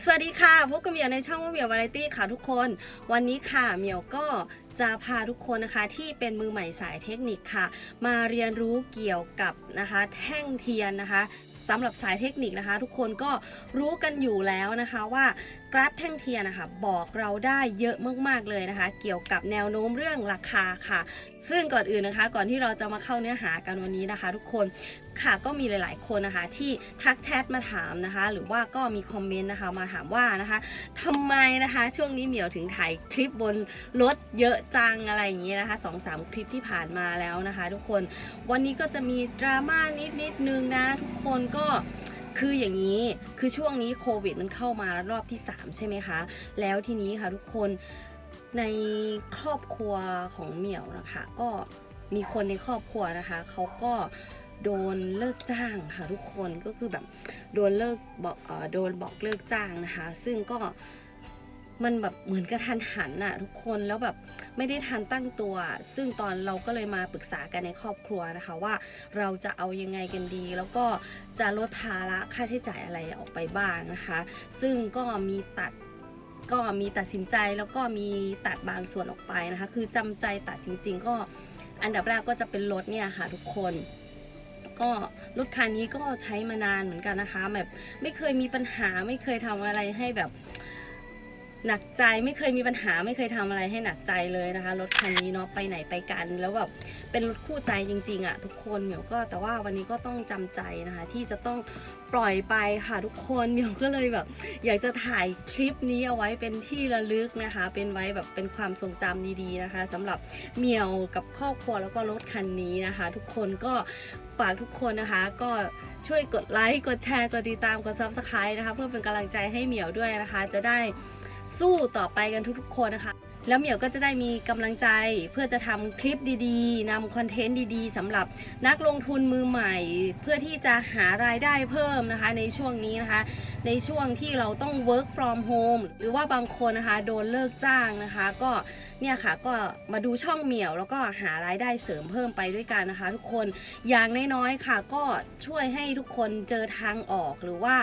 สวัสดีค่ะพบกับเหมียวในช่องว่าเหมียววาไรตี้ค่ะทุกคน วันนี้ค่ะเหมียวก็จะพาทุกคนนะคะที่เป็นมือใหม่สายเทคนิคค่ะ มาเรียนรู้เกี่ยวกับนะคะ แท่งเทียนนะคะสำหรับสายเทคนิคนะคะ ทุกคนก็รู้กันอยู่แล้วนะคะว่า กราฟแท่งเทียนนะคะบอกเราได้เยอะมากๆเลยนะคะ เกี่ยวกับแนวโน้มเรื่องราคาค่ะ ซึ่งก่อนอื่นนะคะ ก่อนที่เราจะมาเข้าเนื้อหากันวันนี้นะคะ ทุกคนค่ะก็มีหลาย ๆ คนนะคะที่ทักแชทมาถามนะคะ หรือว่าก็มีคอมเมนต์นะคะมาถามว่านะคะทำไมนะคะ ช่วงนี้เหมียวถึงถ่ายคลิปบนรถเยอะจังอะไรอย่างนี้นะคะสองสามคลิปที่ผ่านมาแล้วนะคะ ทุกคนวันนี้ก็จะมีดราม่านิดนิดนึงนะทุกคนก็ คืออย่างนี้คือช่วงนี้โควิดมันเข้ามารอบที่ 3 ใช่ไหมคะ แล้วทีนี้ค่ะทุกคนในครอบครัวของเหมียวนะคะ ก็มีคนในครอบครัวนะคะเขาก็โดนเลิกจ้างค่ะทุกคนก็คือแบบโดนเลิกบอกอโดนบอกเลิกจ้างนะคะ ซึ่งก็ มันแบบเหมือนกระทันหันอะทุกคนแล้วแบบไม่ได้ทันตั้งตัว ซึ่งตอนเราก็เลยมาปรึกษากันในครอบครัวนะคะว่าเราจะเอายังไงกันดี แล้วก็จะลดภาระค่าใช้จ่ายอะไรออกไปบ้างนะคะ ซึ่งก็มีตัดก็มีตัดสินใจแล้วก็มีตัดบางส่วนออกไปนะคะ คือจำใจตัดจริง ๆ ก็อันดับแรกก็จะเป็นรถเนี่ยค่ะทุกคนก็รถคันนี้ก็ใช้มานานเหมือนกันนะคะ แบบไม่เคยมีปัญหาไม่เคยทำอะไรให้แบบ หนักใจไม่เคยมีปัญหาไม่เคยทำอะไรให้หนักใจเลยนะคะรถคันนี้เนาะไปไหนไปกัน แล้วแบบเป็นรถคู่ใจจริงๆอะทุกคนเหมียวก็แต่ว่าวันนี้ก็ต้องจำใจนะคะ ที่จะต้องปล่อยไปค่ะทุกคนเหมียวก็เลยแบบ อยากจะถ่ายคลิปนี้เอาไว้เป็นที่ระลึกนะคะ เป็นไว้แบบเป็นความทรงจำดีๆนะคะสำหรับเหมียวกับครอบครัวแล้วก็รถคันนี้นะคะ ทุกคนก็ฝากทุกคนนะคะก็ช่วยกดไลค์กดแชร์กดติดตามกด subscribe นะคะ เพื่อเป็นกำลังใจให้เหมียวด้วยนะคะ จะได้ สู้ต่อไปกันทุกๆคนนะคะ แล้วเหมียวก็จะได้มีกำลังใจเพื่อจะทำคลิปดีๆนำคอนเทนต์ดีๆสำหรับนักลงทุนมือใหม่ เพื่อที่จะหารายได้เพิ่มนะคะ ในช่วงนี้นะคะ ในช่วงที่เราต้อง work from home หรือว่าบางคนนะคะโดนเลิกจ้างนะคะ ก็เนี่ยค่ะก็มาดูช่องเหมียวแล้วก็หารายได้เสริมเพิ่มไปด้วยกันนะคะ ทุกคนอย่างน้อยๆค่ะ ก็ช่วยให้ทุกคนเจอทางออกหรือว่า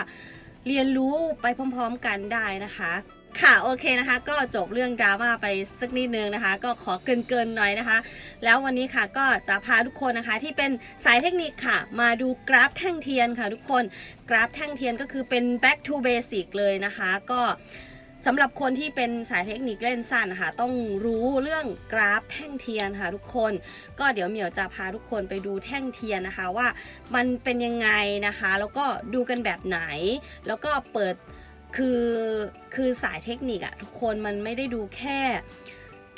เรียนรู้ไปพร้อมๆกันได้นะคะ ค่ะโอเคนะคะ ก็จบเรื่องดราม่าไปสักนิดนึงนะคะ ก็ขอเกินๆหน่อยนะคะ แล้ววันนี้ค่ะก็จะพาทุกคนนะคะที่เป็นสายเทคนิคค่ะ มาดูกราฟแท่งเทียนค่ะทุกคนกราฟแท่งเทียนก็คือเป็น back to basic เลยนะคะ ก็สำหรับคนที่เป็นสายเทคนิคเล่นสั้นนะคะต้องรู้เรื่องกราฟแท่งเทียนค่ะทุกคน ก็เดี๋ยวเหมียวจะพาทุกคนไปดูแท่งเทียนนะคะว่ามันเป็นยังไงนะคะ แล้วก็ดูกันแบบไหน แล้วก็เปิด คือคือสายเทคนิคอะทุกคนมันไม่ได้ดูแค่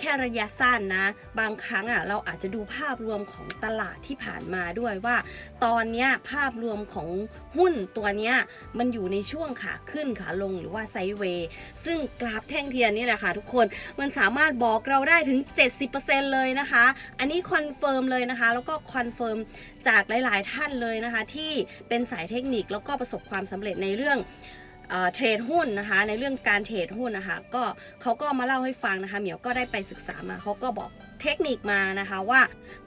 แค่ระยะสั้นนะ บางครั้งอะเราอาจจะดูภาพรวมของตลาดที่ผ่านมาด้วยว่า ตอนเนี้ยภาพรวมของหุ้นตัวเนี้ยมันอยู่ในช่วงขาขึ้นขาลงหรือว่าไซเวย์ซึ่งกราฟแท่งเทียนนี่แหละค่ะทุกคนมันสามารถบอกเราได้ถึง 70%เลยนะคะ อันนี้คอนเฟิร์มเลยนะคะ แล้วก็คอนเฟิร์มจากหลาย ๆ ท่านเลยนะคะ ที่เป็นสายเทคนิคแล้วก็ประสบความสำเร็จในเรื่อง เทรดหุ้นนะคะ ในเรื่องการเทรดหุ้นนะคะ ก็เขาก็มาเล่าให้ฟังนะคะ เหมียวก็ได้ไปศึกษามาเขาก็บอกเทคนิคมานะคะว่า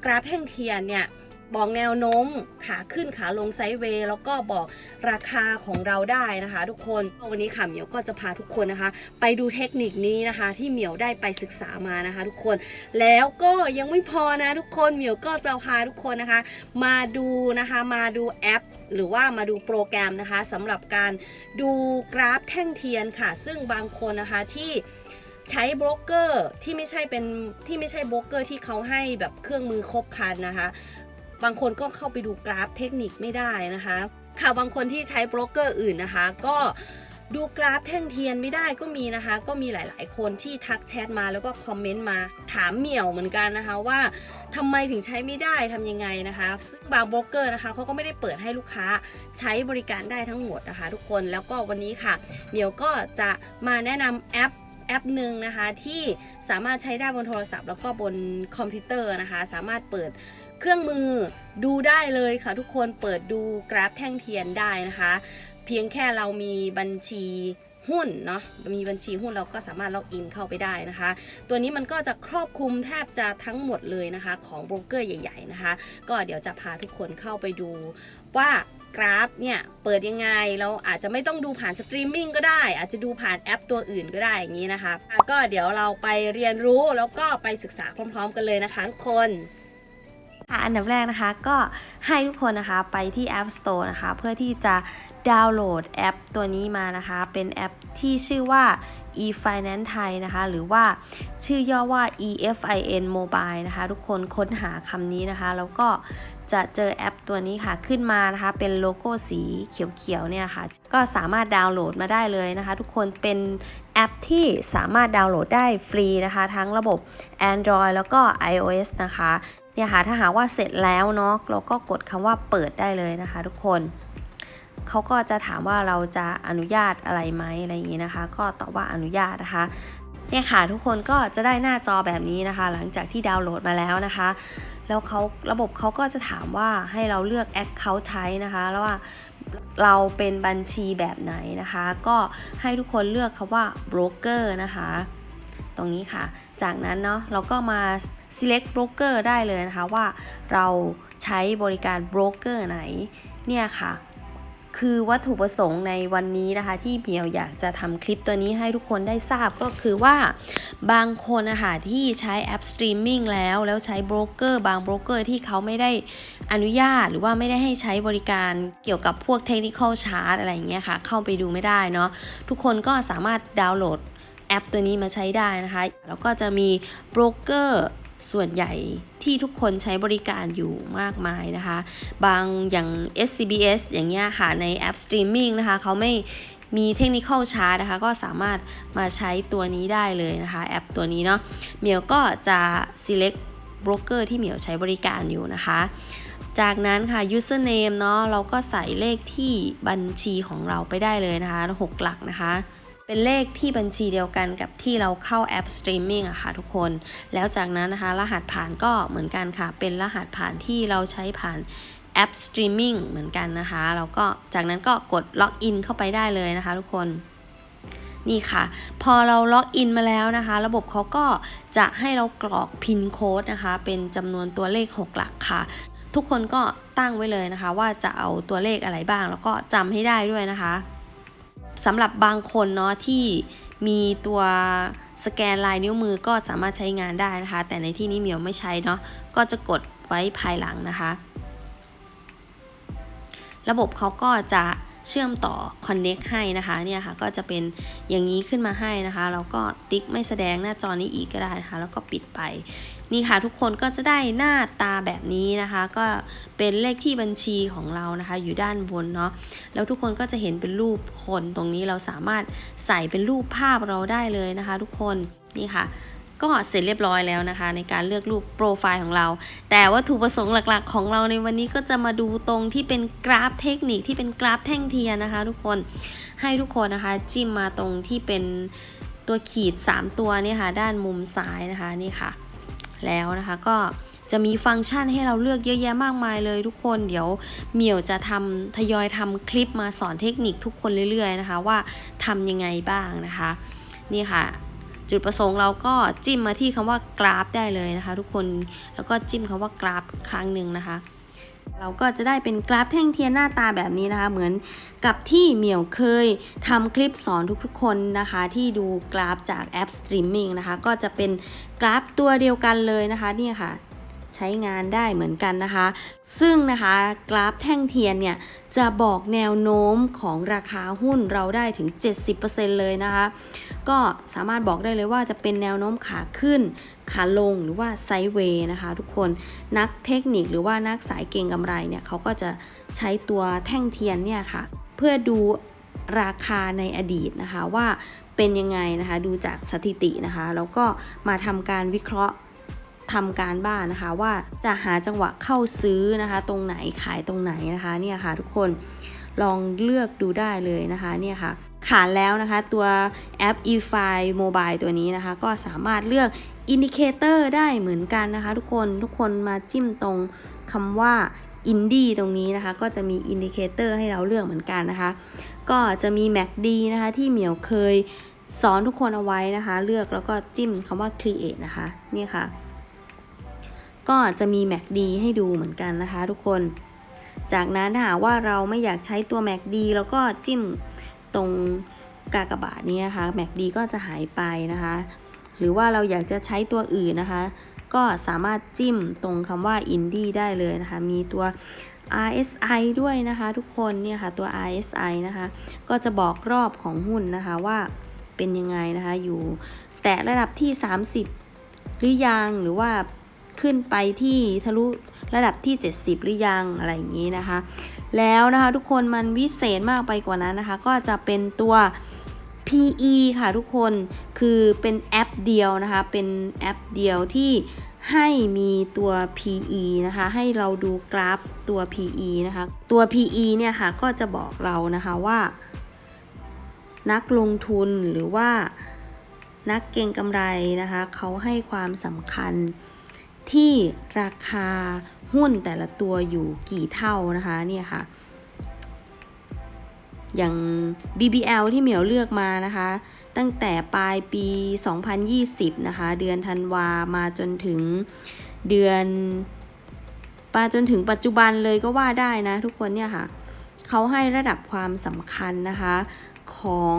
กราฟแท่งเทียนเนี่ย บอกแนวโน้มขาขึ้นขาลงไซด์เวย์แล้วก็บอกราคาของเราได้นะคะ ทุกคนวันนี้ค่ะเหมียวก็จะพาทุกคนนะคะ ไปดูเทคนิคนี้นะคะ ที่เหมียวได้ไปศึกษามานะคะ ทุกคนแล้วก็ยังไม่พอนะทุกคนเหมียวก็จะพาทุกคนนะคะ มาดูนะคะมาดูแอปหรือว่ามาดูโปรแกรมนะคะสำหรับการดูกราฟแท่งเทียนค่ะ ซึ่งบางคนนะคะที่ใช้โบรกเกอร์ที่ไม่ใช่เป็นที่ไม่ใช่โบรกเกอร์ที่เขาให้แบบเครื่องมือครบครันนะคะ บางคนก็เข้าไปดูกราฟเทคนิคไม่ได้นะคะ ค่ะบางคนที่ใช้โบรกเกอร์อื่นนะคะ ก็ดูกราฟแท่งเทียนไม่ได้ก็มีนะคะ ก็มีหลาย ๆ คนที่ทักแชทมาแล้วก็คอมเมนต์มาถามเหมี่ยวเหมือนกันนะคะว่าทำไมถึงใช้ไม่ได้ทำยังไงนะคะซึ่งบางโบรกเกอร์นะคะเขาก็ไม่ได้เปิดให้ลูกค้าใช้บริการได้ทั้งหมดนะคะ ทุกคนแล้วก็วันนี้ค่ะเหมียวก็จะมาแนะนำแอปแอปหนึ่งนะคะที่สามารถใช้ได้บนโทรศัพท์ แล้วก็บนคอมพิวเตอร์นะคะ สามารถเปิด เครื่องมือดูได้เลยค่ะทุกคนเปิดดูกราฟแท่งเทียนได้นะคะ เพียงแค่เรามีบัญชีหุ้นเนาะมีบัญชีหุ้นเราก็สามารถล็อกอินเข้าไปได้นะคะ ตัวนี้มันก็จะครอบคลุมแทบจะทั้งหมดเลยนะคะ ของโบรกเกอร์ใหญ่ ๆ นะคะ ก็เดี๋ยวจะพาทุกคนเข้าไปดูว่ากราฟเนี่ยเปิดยังไงเราอาจจะไม่ต้องดูผ่านสตรีมมิ่งก็ได้ อาจจะดูผ่านแอปตัวอื่นก็ได้อย่างนี้นะคะ ก็เดี๋ยวเราไปเรียนรู้แล้วก็ไปศึกษาพร้อม ๆ กันเลยนะคะทุกคน อันดับแรกนะคะก็ให้ทุกคนนะคะไปที่ App Store นะคะ เพื่อที่จะดาวน์โหลดแอปตัวนี้มานะคะ เป็นแอปที่ชื่อว่า e-finance Thai นะคะ หรือว่าชื่อย่อว่า efin mobile นะคะ ทุกคนค้นหาคำนี้นะคะ แล้วก็จะเจอแอปตัวนี้ค่ะขึ้นมานะคะ เป็นโลโก้สีเขียวๆเนี่ยค่ะ ก็สามารถดาวน์โหลดมาได้เลยนะคะ ทุกคนเป็นแอปที่สามารถดาวน์โหลดได้ฟรีนะคะ ทั้งระบบ Android แล้วก็ iOS นะคะ เนี่ยค่ะถ้าหากว่าเสร็จแล้วเนาะเราก็กดคำว่าเปิดได้เลยนะคะทุกคนเขาก็จะถามว่าเราจะอนุญาตอะไรไหมอะไรอย่างนี้นะคะ ก็ตอบว่าอนุญาตนะคะเนี่ยค่ะทุกคนก็จะได้หน้าจอแบบนี้นะคะ หลังจากที่ดาวน์โหลดมาแล้วนะคะ แล้วเขาระบบเขาก็จะถามว่าให้เราเลือกแอคเคาท์ใช้นะคะ แล้วว่าเราเป็นบัญชีแบบไหนนะคะ ก็ให้ทุกคนเลือกคำว่า broker นะคะ ตรงนี้ค่ะ จากนั้นเนาะเราก็มา select broker ได้เลยนะคะว่าเราใช้บริการ broker ไหนเนี่ยค่ะ คือวัตถุประสงค์ในวันนี้นะคะ ที่เพียวอยากจะทำคลิปตัวนี้ให้ทุกคนได้ทราบก็คือว่าบางคนนะคะที่ใช้แอปสตรีมมิ่งแล้วแล้วใช้โบรกเกอร์บางโบรกเกอร์ที่เขาไม่ได้อนุญาตหรือว่าไม่ได้ให้ใช้บริการเกี่ยวกับพวกเทคนิคอลชาร์ตอะไรอย่างเงี้ยค่ะ เข้าไปดูไม่ได้เนาะทุกคนก็สามารถดาวน์โหลดแอปตัวนี้มาใช้ได้นะคะ แล้วก็จะมีโบรกเกอร์ ส่วนใหญ่ที่ทุกคนใช้บริการอยู่มากมายนะคะ บางอย่าง SCBS อย่างเงี้ยค่ะ ในแอปสตรีมมิ่งนะคะเขาไม่มีเทคนิคอลชาร์ตนะคะ ก็สามารถมาใช้ตัวนี้ได้เลยนะคะ แอปตัวนี้เนาะเมียวก็จะ select broker ที่เหมียวใช้บริการอยู่นะคะ จากนั้นค่ะ username เนาะเราก็ใส่เลขที่บัญชีของเราไปได้เลยนะคะ 6 หลักนะคะ เป็นเลขที่บัญชีเดียวกันกับที่เราเข้าแอปสตรีมมิ่งอะค่ะทุกคน แล้วจากนั้นนะคะ รหัสผ่านก็เหมือนกันค่ะ เป็นรหัสผ่านที่เราใช้ผ่านแอปสตรีมมิ่งเหมือนกันนะคะ แล้วก็จากนั้นก็กดล็อกอินเข้าไปได้เลยนะคะทุกคนนี่ค่ะ พอเราล็อกอินมาแล้วนะคะ ระบบเขาก็จะให้เรากรอกพินโค้ดนะคะ เป็นจำนวนตัวเลข 6 หลักค่ะ ทุกคนก็ตั้งไว้เลยนะคะ ว่าจะเอาตัวเลขอะไรบ้าง แล้วก็จำให้ได้ด้วยนะคะ สำหรับบางคนเนาะที่มีตัวสแกนลายนิ้วมือก็สามารถใช้งานได้นะคะ แต่ในที่นี้เหมียวไม่ใช้เนาะก็จะกดไว้ภายหลังนะคะ ระบบเขาก็จะ เชื่อมต่อ Connect ให้นะคะเนี่ยค่ะก็จะเป็นอย่างนี้ขึ้นมาให้นะคะแล้วก็ติ๊กไม่แสดงหน้าจอนี้อีกก็ได้นะคะแล้วก็ปิดไป นี่ค่ะทุกคนก็จะได้หน้าตาแบบนี้นะคะ ก็เป็นเลขที่บัญชีของเรานะคะ อยู่ด้านบนเนาะแล้วทุกคนก็จะเห็นเป็นรูปคนตรงนี้เราสามารถใส่เป็นรูปภาพเราได้เลยนะคะ ทุกคนนี่ค่ะ ก็เสร็จเรียบร้อยแล้วนะคะ ในการเลือกรูปโปรไฟล์ของเรา แต่วัตถุประสงค์หลักๆ ของเราในวันนี้ก็จะมาดูตรงที่เป็นกราฟเทคนิคที่เป็นกราฟแท่งเทียนนะคะ ทุกคนให้ทุกคนนะคะ จิ้มมาตรงที่เป็นตัวขีด 3 ตัวเนี่ยค่ะ ด้านมุมซ้ายนะคะนี่ค่ะ แล้วนะคะก็จะมีฟังก์ชันให้เราเลือกเยอะแยะมากมายเลยทุกคนเดี๋ยวเหมียวจะทำทยอยทำคลิปมาสอนเทคนิคทุกคนเรื่อยๆนะคะ ว่าทำยังไงบ้างนะคะ นี่ค่ะ จุดประสงค์เราก็จิ้มมาที่คำว่ากราฟได้เลยนะคะ ทุกคนแล้วก็จิ้มคำว่ากราฟครั้งหนึ่งนะคะเราก็จะได้เป็นกราฟแท่งเทียนหน้าตาแบบนี้นะคะ เหมือนกับที่เหมียวเคยทำคลิปสอนทุกๆคนนะคะ ที่ดูกราฟจากแอปสตรีมมิ่งนะคะ ก็จะเป็นกราฟตัวเดียวกันเลยนะคะ เนี่ยค่ะ ใช้งานได้เหมือนกันนะคะ ซึ่งนะคะกราฟแท่งเทียนเนี่ยจะบอกแนวโน้มของราคาหุ้นเราได้ถึง 70%เลยนะคะ ก็สามารถบอกได้เลยว่าจะเป็นแนวโน้มขาขึ้น ขาลงหรือว่าไซด์เวย์นะคะ ทุกคนนักเทคนิคหรือว่านักสายเก่งกำไรเนี่ยเขาก็จะใช้ตัวแท่งเทียนเนี่ยค่ะ เพื่อดูราคาในอดีตนะคะว่าเป็นยังไงนะคะ ดูจากสถิตินะคะ แล้วก็มาทำการวิเคราะห์ ทำการบ้านนะคะว่าจะหาจังหวะเข้าซื้อนะคะ ตรงไหนขายตรงไหนนะคะเนี่ยค่ะทุกคนลองเลือกดูได้เลยนะคะเนี่ยค่ะขานแล้วนะคะตัวแอป e-fi mobile ตัวนี้นะคะ ก็สามารถเลือกอินดิเคเตอร์ได้เหมือนกันนะคะ ทุกคนทุกคนมาจิ้มตรงคำว่าอินดี้ตรงนี้นะคะ ก็จะมีอินดิเคเตอร์ให้เราเลือกเหมือนกันนะคะ ก็จะมี MACD นะคะที่เหมียวเคยสอนทุกคนเอาไว้นะคะ เลือกแล้วก็จิ้มคำว่า create นะคะ นี่ค่ะ ก็จะมี MACD ให้ดูเหมือนกันนะคะทุกคน จากนั้นถ้าหากว่าเราไม่อยากใช้ตัว MACD แล้วก็จิ้มตรงกากบาทนี้นะคะ MACD ก็จะหายไปนะคะ หรือว่าเราอยากจะใช้ตัวอื่นนะคะ ก็สามารถจิ้มตรงคำว่า Indie ได้เลยนะคะ มีตัว RSI ด้วยนะคะทุกคนเนี่ยค่ะตัว RSI นะคะ ก็จะบอกรอบของหุ้นนะคะว่าเป็นยังไงนะคะอยู่ แตะระดับที่ 30 หรือยังหรือว่า ขึ้นไปที่ทะลุระดับที่ 70 หรือยังอะไรอย่างนี้นะคะ แล้วนะคะทุกคนมันวิเศษมากไปกว่านั้นนะคะ ก็จะเป็นตัว PE ค่ะทุกคนคือเป็นแอปเดียวนะคะ เป็นแอปเดียวที่ให้มีตัว PE นะคะ ให้เราดูกราฟตัว PE นะคะ ตัว PE เนี่ยค่ะก็จะบอกเรานะคะว่า นักลงทุนหรือว่านักเก็งกำไรนะคะ เขาให้ความสำคัญ ที่ราคาหุ้นแต่ละตัวอยู่กี่เท่านะคะเนี่ยค่ะ อย่าง BBL ที่เหมียวเลือกมานะคะ ตั้งแต่ปลายปี 2020 นะคะ เดือนธันวามาจนถึงเดือนปาจนถึงปัจจุบันเลยก็ว่าได้นะทุกคนเนี่ยค่ะเขาให้ระดับความสำคัญนะคะของ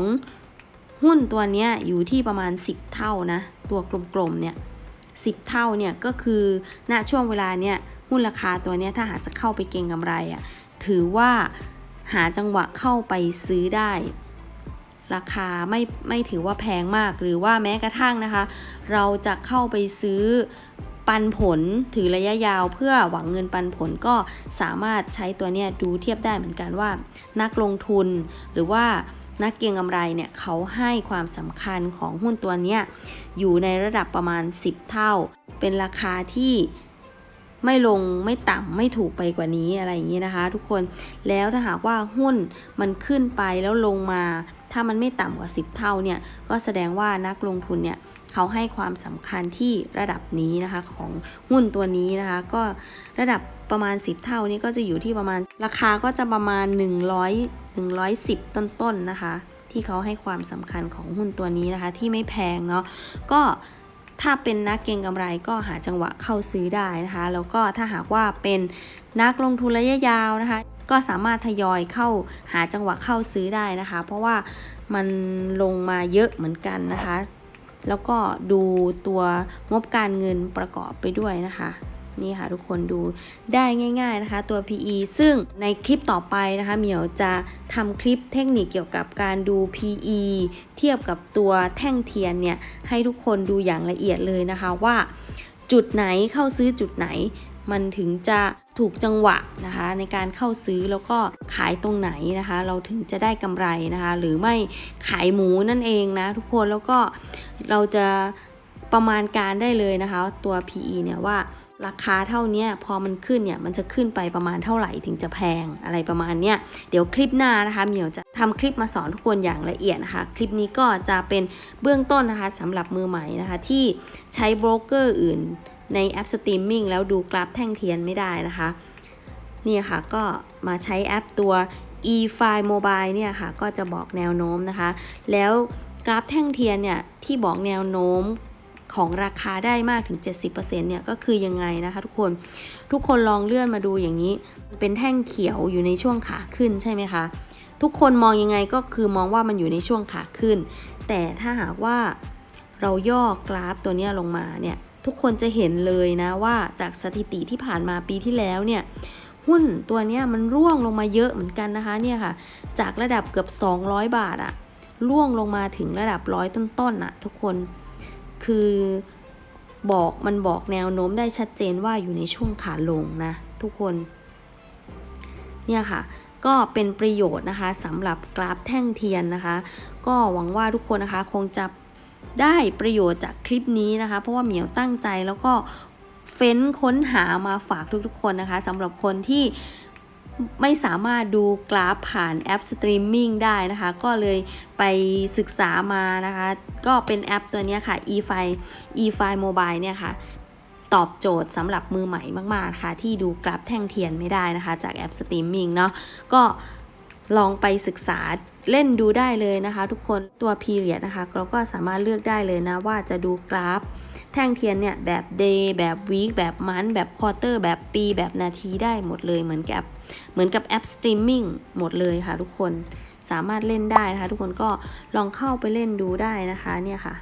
หุ้นตัวเนี้ยอยู่ที่ประมาณ 10 เท่านะ ตัวกลมๆเนี่ย 10 เท่าเนี่ยก็คือณช่วงเวลาเนี่ยหุ้นราคาตัวเนี้ยถ้าหากจะเข้าไปเก็งกำไรอะ่ะถือว่าหาจังหวะเข้าไปซื้อได้ ราคาไม่ไม่ถือว่าแพงมากหรือว่าแม้กระทั่งนะคะ เราจะเข้าไปซื้อปันผลถือระยะยาวเพื่อหวังเงินปันผลก็สามารถใช้ตัวเนี้ยดูเทียบได้เหมือนกันว่า นักลงทุนหรือว่า นักเก็งกำไรเนี่ยเขาให้ความสำคัญของหุ้นตัวนี้อยู่ในระดับประมาณ 10 เท่า เป็นราคาที่ไม่ลงไม่ต่ำไม่ถูกไปกว่านี้อะไรอย่างนี้นะคะ ทุกคนแล้วถ้าหากว่าหุ้นมันขึ้นไปแล้วลงมา ถ้ามันไม่ต่ำกว่า 10 เท่าเนี่ยก็แสดงว่านักลงทุนเนี่ยเขาให้ความสำคัญที่ระดับนี้นะคะของหุ้นตัวนี้นะคะ ก็ระดับประมาณ 10 เท่านี้ก็จะอยู่ที่ประมาณราคาก็จะประมาณ 100 110 ต้นๆนนะคะ ที่เขาให้ความสำคัญของหุ้นตัวนี้นะคะ ที่ไม่แพงเนาะก็ถ้าเป็นนักเก็งกำไรก็หาจังหวะเข้าซื้อได้นะคะ แล้วก็ถ้าหากว่าเป็นนักลงทุนระยะยาวนะคะ ก็สามารถทยอยเข้าหาจังหวะเข้าซื้อได้นะคะ เพราะว่ามันลงมาเยอะเหมือนกันนะคะ แล้วก็ดูตัวงบการเงินประกอบไปด้วยนะคะ นี่ค่ะทุกคนดูได้ง่าย ๆนะคะ ตัว PE ซึ่งในคลิปต่อไปนะคะเหมียวจะทำคลิปเทคนิคเกี่ยวกับการดู PE เทียบกับตัวแท่งเทียนเนี่ยให้ทุกคนดูอย่างละเอียดเลยนะคะว่า จุดไหนเข้าซื้อจุดไหน มันถึงจะถูกจังหวะนะคะในการเข้าซื้อแล้วก็ขายตรงไหนนะคะ เราถึงจะได้กำไรนะคะ หรือไม่ขายหมูนั่นเองนะทุกคนแล้วก็เราจะประมาณการได้เลยนะคะ ตัว PE เนี่ยว่า ราคาเท่านี้พอมันขึ้นเนี่ยมันจะขึ้นไปประมาณเท่าไหร่ถึงจะแพงอะไรประมาณเนี้ยเดี๋ยวคลิปหน้านะคะเหมียวจะทำคลิปมาสอนทุกคนอย่างละเอียดนะคะ คลิปนี้ก็จะเป็นเบื้องต้นนะคะสำหรับมือใหม่นะคะที่ใช้โบรกเกอร์อื่นในแอปสตรีมมิ่งแล้วดูกราฟแท่งเทียนไม่ได้นะคะนี่ค่ะก็มาใช้แอปตัว e-file mobile เนี่ยค่ะก็จะบอกแนวโน้มนะคะ แล้วกราฟแท่งเทียนเนี่ยที่บอกแนวโน้ม ของราคาได้มากถึง 70%เนี่ยก็คือยังไงนะคะ ทุกคนทุกคนลองเลื่อนมาดูอย่างนี้ เป็นแท่งเขียวอยู่ในช่วงขาขึ้นใช่ไหมคะทุกคนมองยังไงก็คือมองว่ามันอยู่ในช่วงขาขึ้น แต่ถ้าหากว่าเราย่อกราฟตัวนี้ลงมาเนี่ยทุกคนจะเห็นเลยนะว่าจากสถิติที่ผ่านมาปีที่แล้วเนี่ยหุ้นตัวนี้มันร่วงลงมาเยอะเหมือนกันนะคะเนี่ยค่ะ จากระดับเกือบ 200 บาทอะร่วงลงมาถึงระดับร้อยต้นๆอะทุกคน คือบอกมันบอกแนวโน้มได้ชัดเจนว่าอยู่ในช่วงขาลงนะทุกคน เนี่ยค่ะ ก็เป็นประโยชน์นะคะสำหรับกราฟแท่งเทียนนะคะ ก็หวังว่าทุกคนนะคะคงจะได้ประโยชน์จากคลิปนี้นะคะ เพราะว่าเหมียวตั้งใจแล้วก็เฟ้นค้นหามาฝากทุกๆคนนะคะสำหรับคนที่ ไม่สามารถดูกราฟผ่านแอปสตรีมมิ่งได้นะคะ ก็เลยไปศึกษามานะคะ ก็เป็นแอปตัวนี้ค่ะ e-file e-file mobile เนี่ยค่ะ ตอบโจทย์สำหรับมือใหม่มากๆค่ะ ที่ดูกราฟแท่งเทียนไม่ได้นะคะ จากแอปสตรีมมิ่งเนาะก็ลองไปศึกษาเล่นดูได้เลยนะคะ ทุกคนตัว period นะคะเราก็สามารถเลือกได้เลยนะว่าจะดูกราฟ แท่งเทียนเนี่ยแบบเดย์แบบวีคแบบมันแบบควอเตอร์แบบปี แบบนาทีได้หมดเลยเหมือนกับเหมือนกับแอปสตรีมมิ่งหมดเลยค่ะทุกคนสามารถเล่นได้นะคะ ทุกคนก็ลองเข้าไปเล่นดูได้นะคะเนี่ยค่ะ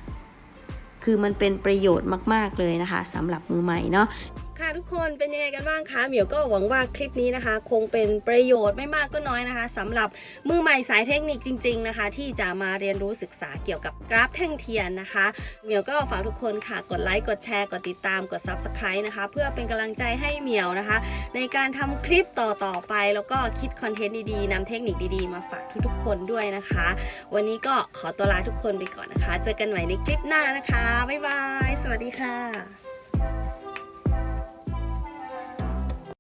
คือมันเป็นประโยชน์มาก ๆ เลยนะคะสำหรับมือใหม่เนาะ ค่ะทุกคนเป็นยังไงกันบ้างคะเหมียวก็หวังว่าคลิปนี้นะคะ คงเป็นประโยชน์ไม่มากก็น้อยนะคะสำหรับมือใหม่สายเทคนิคจริง ๆนะคะ ที่จะมาเรียนรู้ศึกษาเกี่ยวกับกราฟแท่งเทียนนะคะเหมียวก็ฝากทุกคนค่ะกดไลค์กดแชร์กดติดตามกด Subscribe นะคะ เพื่อเป็นกำลังใจให้เหมียวนะคะ ในการทำคลิปต่อๆไปแล้วก็คิดคอนเทนต์ดีๆนำเทคนิคดีๆ มาฝากทุกๆ คนด้วยนะคะ วันนี้ก็ขอตัวลาทุกคนไปก่อนนะคะ เจอกันใหม่ในคลิปหน้านะคะบ๊ายบายสวัสดีค่ะ